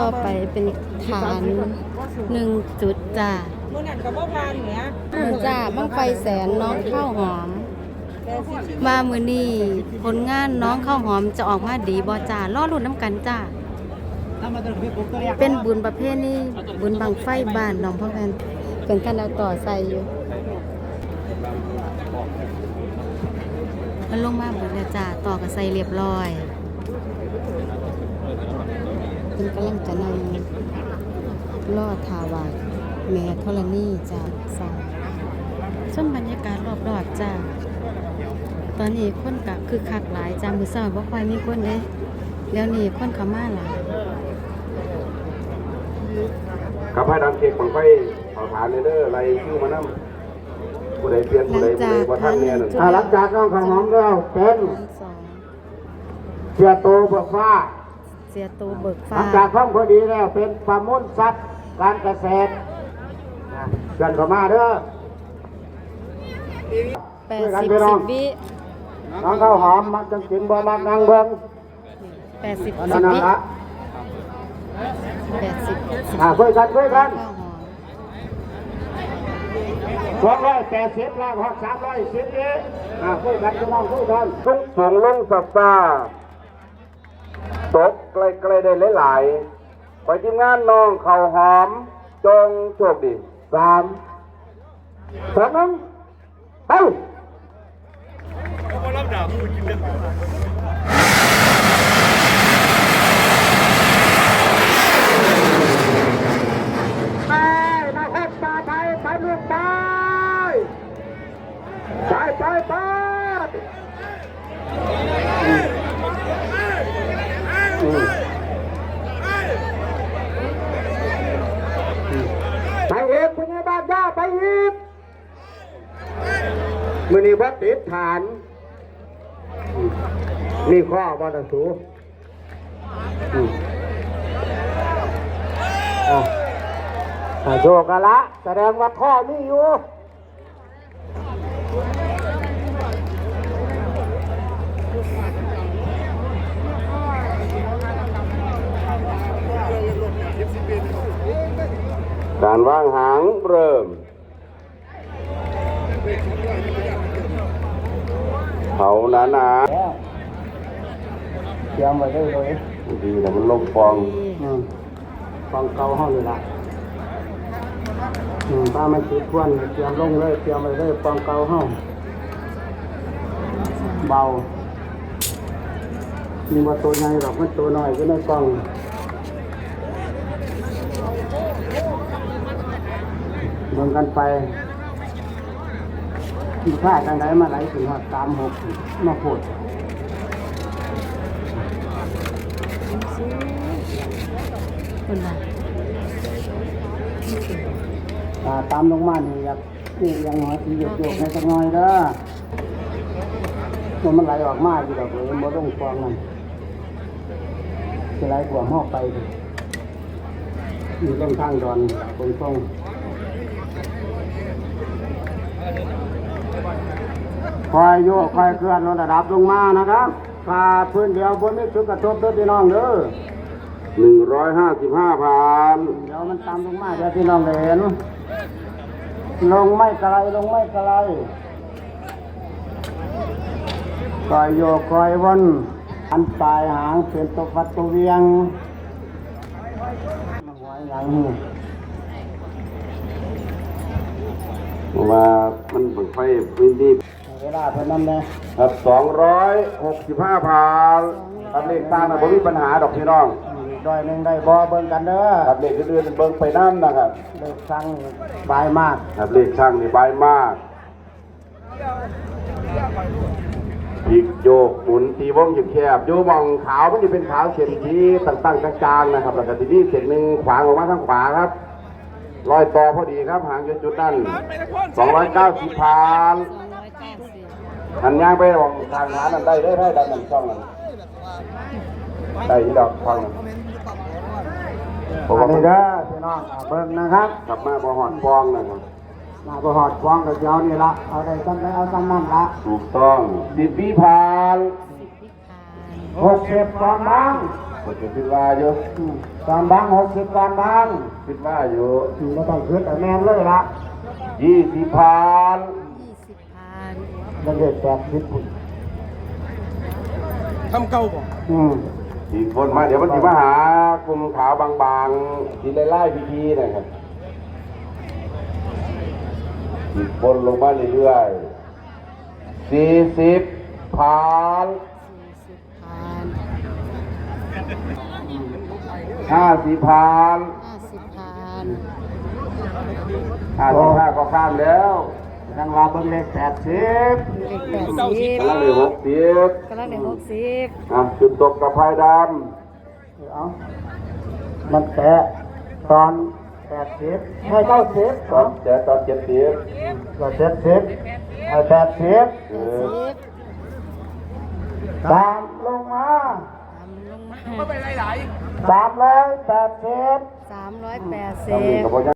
ต่อไปเป็นฐานหนึ่งจุดจ้าเมื่อนั้นก็บ่ผ่านเนี่ยอืมจ้าบังไฟแสนน้องข้าวหอมแต่สิชิมามือนี้ผลงานน้องข้าวหอมจะออกมาดีบ่จ้าล่อรุ่นน้ำกันจ้าเป็นบุญประเภทนี้บุญบังไฟบ้านน้องพ่อแพนเป็นการเอาต่อใส่อยู่มันลงมาหมดแล้วจ้าต่อกับใส่เรียบร้อย เป็นกำลังจะนำล่อทาวาดแม่ธรณีจ้าสร้างส้มบรรยากาศรอบๆจ้าตอนนี้คนกะคือคักหลายจ้ามือเศร้าบ่ค่อยมีคนเลยแล้วนี่คนเขามาหลายกับให้ดังเค้กบังไฟเผาฐานเด้ออะไรคิ้วมานํผู้ใดเปลี่ยนผู้ใดผู้ใดบ่ทันเนี่ยนั่นจุดอ่าหลังจากน้องข้าวหอมแล้วเป็นอันสองเสียโตเบิกฟ้า เสียตูเบิกหฟ้าลังจากท่องพอดีแล้วเป็นประมุนทรัพย์การเกษตรนะเชิญเข้ามาเด้อแปดสิบสิบวิน้องข้าวหอมมักจังกินบ่มักนางเบิ่งแปดสิบอันสินั้บนวิละแปดสิบสิบอ่าคุยกันคุยกันข้าวหอมสองร้อยแปดสิบล้านหกสามร้อยสิบนี้อ่าคุยกันพี่น้องคุยกันสูงสูงลงสับซา ตกใกล้ๆได้หลายๆไปทีมงานน้องเขาหอม จงโชคดีสามสองหนึ่งไปไปนะครับไปไป ไปลูกไปไปไปไปไปอีกคุณยายบ้านย่าไปอีกมือนี้วัดติดฐาน นี่ข้อวัดสูอ่าโชกันละแสดงว่าพ่อมีอยู่ การวางหางเริ่มเขาหนาหนาเตรียมไว้ได้เลยๆดีแต่มันลงฟองอืมฟังเก่าห้องเลยละอืมถ้ามันติดควนเตรียมลงเลยเตรียมไว้เลยฟังเก่าห้องเบามีว่าตัวใหญ่หรอกมันตัวน้อยก็ในกล้อง เบิ่งกันไปที่ค่าทางไหนมาไหลถึงหอดสามหกมาโพดคนละตาตามลงมานี่อยากนี่ยังหัวสีหยกๆในสักหน่อยเด้อมันมันไหลออกมาอยู่ดอกเลยมันต้องฟองนั่นจะไหลกว่าหม้อไปดิอยู่ตรงทางดอนตรงตรง คอยโยกคอยเคลื่อนลดระดับลงมานะครับถ้าพื้นเดียวบนไม่ชุกกระทบเด้อพี่น้องเด้อหนึ่งร้อยห้าสิบห้าพันเดี๋ยวมันตามลงมาเดี๋ยวพี่น้องได้เห็น ลงไม่ไกลลงไม่ไกลคอยโยกคอยวนอันปลายหางเป็นตัวฟัดตัวเวียงหัวหยังหูเพราะว่ามันเปิดไฟพื้นที่ เวลาเพิ่นนั่นเลยครับสองร้อยหกสิบห้าพันครับเลขต่างนะผมมีปัญหาดอกพี่น้องดอยหนึ่งได้บ่เบิ่งกันเด้อครับเลขอื่นๆเบิ่งไปน้ำนะครับเลขสั่งบายมากครับเลขช่างนี่ใบายมากพลิกโยกหมุนตีวงอยู่แคบโยมองขาวมันจะเป็นขาวเส้นที่ต่างๆกลางๆนะครับแล้วก็ทีนี้เส้นหนึ่งขวางออกมาทางขวาครับรอยต่อพอดีครับห่างจากจุดนั้น290พัน หันย่างไปมองทางหานั่นได้ได้ได้ดันนั่นช่องนั้นได้ที่ดอกฟังนั้นเพราะอัว่านมันี้นเด้อพี่น้องเอาเบิ่งนะครับกลับมาพอหอดฟองนะครับมาประหอดฟ้องกับเจ้านี่ละเอาได้ซ้ำได้เอาซ้ำนั่นละถูกต้องสิบวิพานสิบพิพานหกสิบฟองบ้างหผมจะคิดว่าอยู่อืมการบางหกสิบการบางคิดว่าอยู่อืมไม่ต้องคิดแต่แม่นเลยละยี่สิบพันยี่สิบพั นมันเด็กแปดสิบทำเก่าบ่อืมอีกคนมาเดี๋ยวมันจะมาหากลุ่มขาวบางๆที่ไล่ๆพีๆนะครับอีกคนลงมาเรื่อยๆสี่สิบพันสี่สิบพันห้าสิบพันห้าสิบพันห้าสิบห้าก็ข้ามแล้ว ยังว่าเบิ่งเลขแปดสิบเลขแปดสิบกำลังเลยหกสิบกำลังเลขหกสิบอะจุดตกกับพายดเอามันแตะตอนแปดสิบให้เก้าสิบำตอนเจ็ดตอนเจ็ดสิบก็เจ็ดสิบให้แปดสิบเอแปดสิบอตามลงมาตามลงมาก็ไปหลายสามร้อยแปดสิบสามร้อยแปดสิทำนี่บกับพ่อ